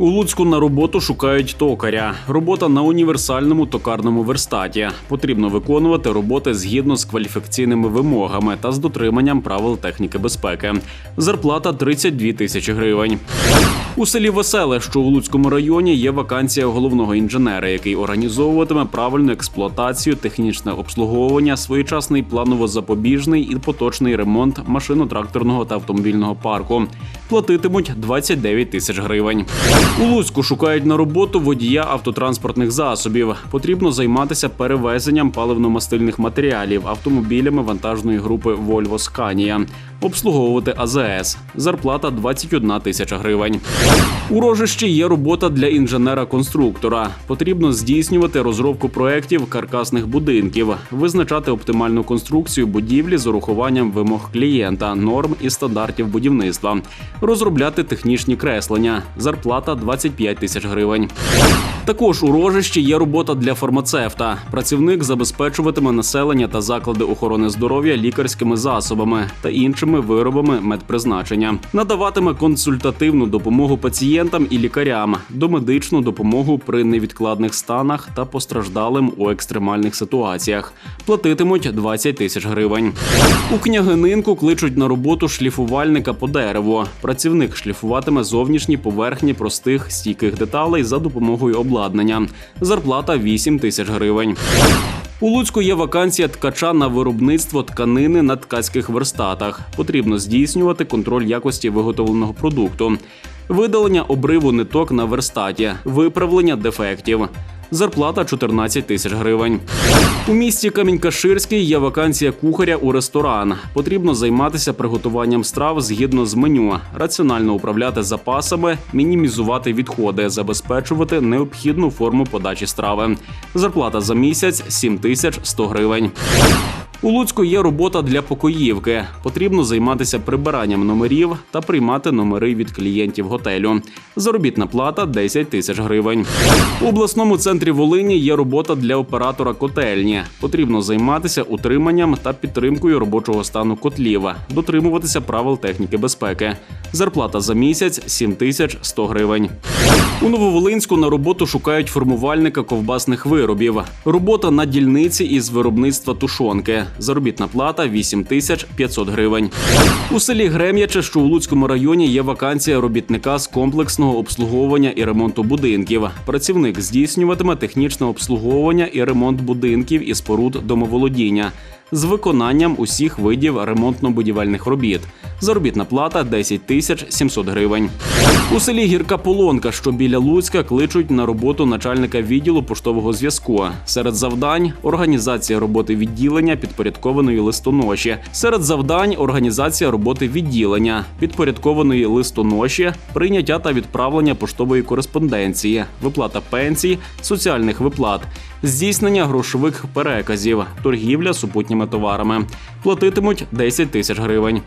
У Луцьку на роботу шукають токаря. Робота на універсальному токарному верстаті. Потрібно виконувати роботи згідно з кваліфікаційними вимогами та з дотриманням правил техніки безпеки. Зарплата 32 тисячі гривень. У селі Веселе, що у Луцькому районі, є вакансія головного інженера, який організовуватиме правильну експлуатацію, технічне обслуговування, своєчасний планово-запобіжний і поточний ремонт машино-тракторного та автомобільного парку. Платитимуть 29 тисяч гривень. У Луцьку шукають на роботу водія автотранспортних засобів. Потрібно займатися перевезенням паливно-мастильних матеріалів автомобілями вантажної групи Volvo Scania, обслуговувати АЗС. Зарплата 21 тисяча гривень. У рожищі є робота для інженера-конструктора. Потрібно здійснювати розробку проєктів каркасних будинків, визначати оптимальну конструкцію будівлі з урахуванням вимог клієнта, норм і стандартів будівництва, розробляти технічні креслення. Зарплата 25 тисяч гривень. Також у рожищі є робота для фармацевта. Працівник забезпечуватиме населення та заклади охорони здоров'я лікарськими засобами та іншими виробами медпризначення, надаватиме консультативну допомогу пацієнтам і лікарям, домедичну допомогу при невідкладних станах та постраждалим у екстремальних ситуаціях. Платитимуть 20 тисяч гривень. У княгининку кличуть на роботу шліфувальника по дереву. Працівник шліфуватиме зовнішні поверхні простих стійких деталей за допомогою обладнання. Зарплата 8 тисяч гривень. У Луцьку є вакансія ткача на виробництво тканини на ткацьких верстатах. Потрібно здійснювати контроль якості виготовленого продукту, видалення обриву ниток на верстаті, виправлення дефектів. Зарплата 14 тисяч гривень. У місті Камінь-Каширський є вакансія кухаря у ресторан. Потрібно займатися приготуванням страв згідно з меню, раціонально управляти запасами, мінімізувати відходи, забезпечувати необхідну форму подачі страви. Зарплата за місяць 7 тисяч 100 гривень. У Луцьку є робота для покоївки. Потрібно займатися прибиранням номерів та приймати номери від клієнтів готелю. Заробітна плата 10 тисяч гривень. У обласному центрі Волині є робота для оператора котельні. Потрібно займатися утриманням та підтримкою робочого стану котлів, дотримуватися правил техніки безпеки. Зарплата за місяць 7 тисяч 100 гривень. У Нововолинську на роботу шукають формувальника ковбасних виробів. Робота на дільниці із виробництва тушонки. Заробітна плата 8 тисяч 500 гривень. У селі Грем'яче, що у Луцькому районі, є вакансія робітника з комплексного обслуговування і ремонту будинків. Працівник здійснюватиме технічне обслуговування і ремонт будинків і споруд домоволодіння з виконанням усіх видів ремонтно-будівельних робіт. Заробітна плата 10 тисяч 700 гривень. У селі Гірка Полонка, що біля Луцька, кличуть на роботу начальника відділу поштового зв'язку. Серед завдань організація роботи відділення підпорядкованої листоноші. Серед завдань організація роботи відділення підпорядкованої листоноші, прийняття та відправлення поштової кореспонденції, виплата пенсій, соціальних виплат, здійснення грошових переказів, торгівля супутніми товарами. Платитимуть 10 тисяч гривень.